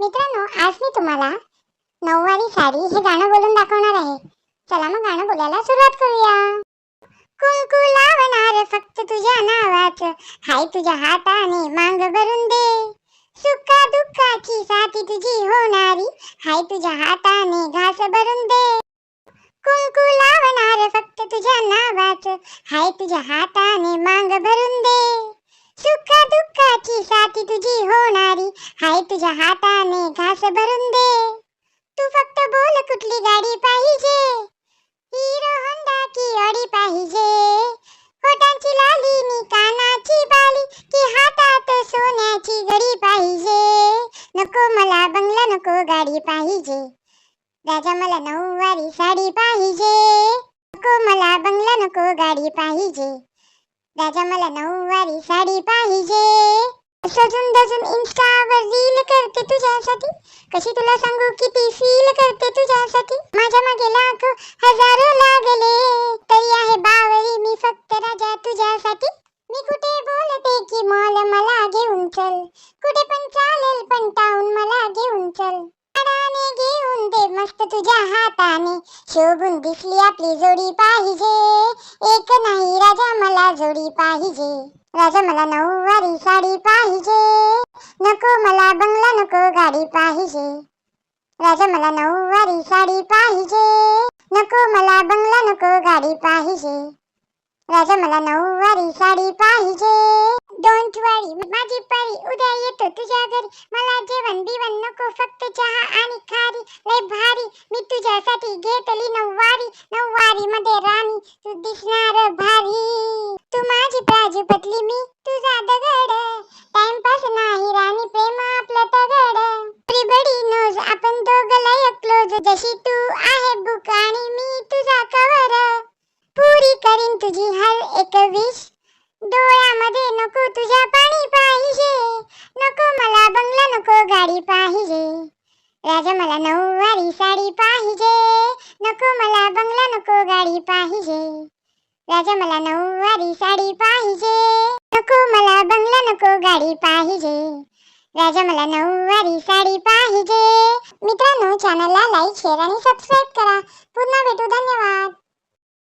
मित्रांनो आज मी तुम्हाला नऊवारी साडी हे गाणं बोलून दाखवणार आहे. चला मग गाणं बोलायला सुरुवात करूया. कुंकू लावणार फक्त तुझ्या नावाचं. हाय तुझ्या हाताने मांग भरून दे. सुखा दुःखाची साथी तुझी होणारी. हाय तुझ्या हाताने घास भरून दे. कुंकू लावणार फक्त तुझ्या नावाचं. हाय तुझ्या हाताने मांग भरून दे. सुखा दुःखाची साथी तुझी होणारी. हाय तुझ्या हाताने कुठली गाडी पाहिजे? हिरो होंडा की ऑडी पाहिजे? होटांची लाली नी कानाची बाली की हातात सोन्याची घडी पाहिजे? नको मला बंगला नको गाडी पाहिजे. राजा मला नऊवारी साडी पाहिजे. नको मला बंगला नको गाडी पाहिजे. राजा मला नऊवारी साडी पाहिजे. सजून दजून कशी तुला सांगू किती फील करते तुझ्यासाठी? माझ्या मागे लाख हजारो लागले. तरी आहे बावरी मी फक्त राजा तुझ्यासाठी. मी कुठे बोलते की मॉल मला घेऊन चल? कुठे पण चालेल पण टाऊन मला घेऊन चल. हाडाने घेऊन दे मस्त तुझ्या हाताने. शोभून दिसली आपली जोडी पाहिजे. एक नाही राजा मला जोडी पाहिजे. राजा मला नऊवारी साडी पाहिजे. नको मला बंगला नको गाडी पाहिजे. राजा मला नऊवारी साडी पाहिजे. नको मला बंगला नको गाडी पाहिजे. राजा मला नऊवारी साडी पाहिजे. डोंट वरी माझी परी उद्या येतो तुझ्या घरी. मला जेवण बिवण नको फक्त चहा आणि खारी. लय भारी मी तुझ्यासाठी घेतली नऊवारी. नऊवारी मध्ये राणी तू दिसणार जशी तू आहे बुक आणि मी तुझा कवर पुरी करीन तुझी हर एक विश डोळ्यामध्ये नको तुझ्या पाणी पाहिजे. नको मला बंगला नको गाडी पाहिजे. राजा मला नऊवारी साडी पाहिजे. नको मला बंगला नको गाडी पाहिजे. राजा मला नऊवारी साडी पाहिजे. नको मला बंगला नको गाडी पाहिजे. राजा मला नऊवारी साडी पाहिजे. मित्रांनो चॅनलला लाईक शेअर आणि सबस्क्राईब करा. पुन्हा भेटू. धन्यवाद.